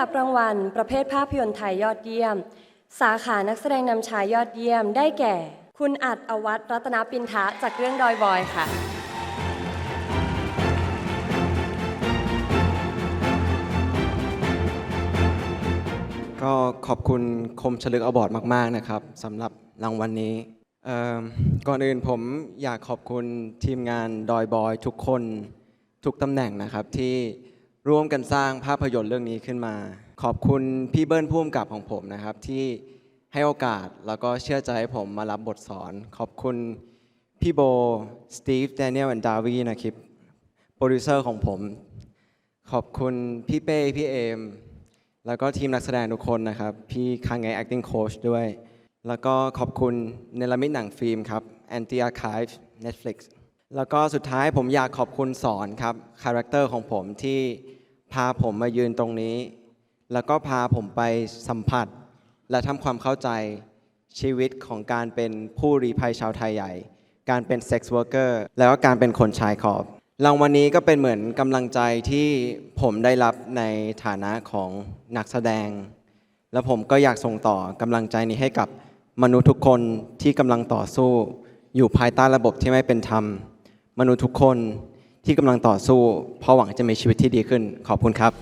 รับรางวัล ประเภทภาพยนตร์ไทยยอดเยี่ยม สาขานักแสดงนำชายยอดเยี่ยม ได้แก่ คุณอัดอวัตรัตนปินทะจากเรื่องดอยบอยค่ะก็ขอบคุณคมฉลึกอวอร์ดมาก ๆ นะครับสำหรับรางวัลนี้ก่อนอื่นผมอยากขอบคุณทีมงานดอยบอยทุกคนทุกตำแหน่งนะครับที่ ร่วมกันสร้างภาพยนตร์เรื่องนี้ขึ้นมา ขอบคุณพี่เบิ้ลผู้กำกับของผมนะครับ ที่ให้โอกาสแล้วก็เชื่อใจให้ผมมารับบทสอน ขอบคุณพี่โบ สตีฟ แดเนียลและดาวีนะครับ โปรดิวเซอร์ของผม ขอบคุณพี่เป้ พี่เอม แล้วก็ทีมนักแสดงทุกคนนะครับ พี่คังไง acting coach ด้วย แล้วก็ขอบคุณเนลมิตหนังฟิล์มครับ Anti Archive Netflix แล้วก็สุดท้ายผมอยากขอบคุณสอนครับ คาแรคเตอร์ของผมที่ พาผมมายืนตรงนี้ แล้วก็พาผมไปสัมผัส และทำความเข้าใจชีวิตของการเป็นผู้รีภัยชาวไทยใหญ่ การเป็นเซ็กซ์ว r ร์เกอร์แล้วก็การเป็นคนชายขอบรางวัลนี้ก็เป็นเหมือนกำลังใจที่ผมได้รับในฐานะของนักแสดง แล้วผมก็อยากส่งต่อกำลังใจนี้ให้กับมนุษย์ทุกคนที่กำลังต่อสู้ อยู่ภายใต้ระบบที่ไม่เป็นธรรม มนุษย์ทุกคน ที่กำลังต่อสู้เพราะหวังจะมีชีวิตที่ดีขึ้นขอบคุณครับ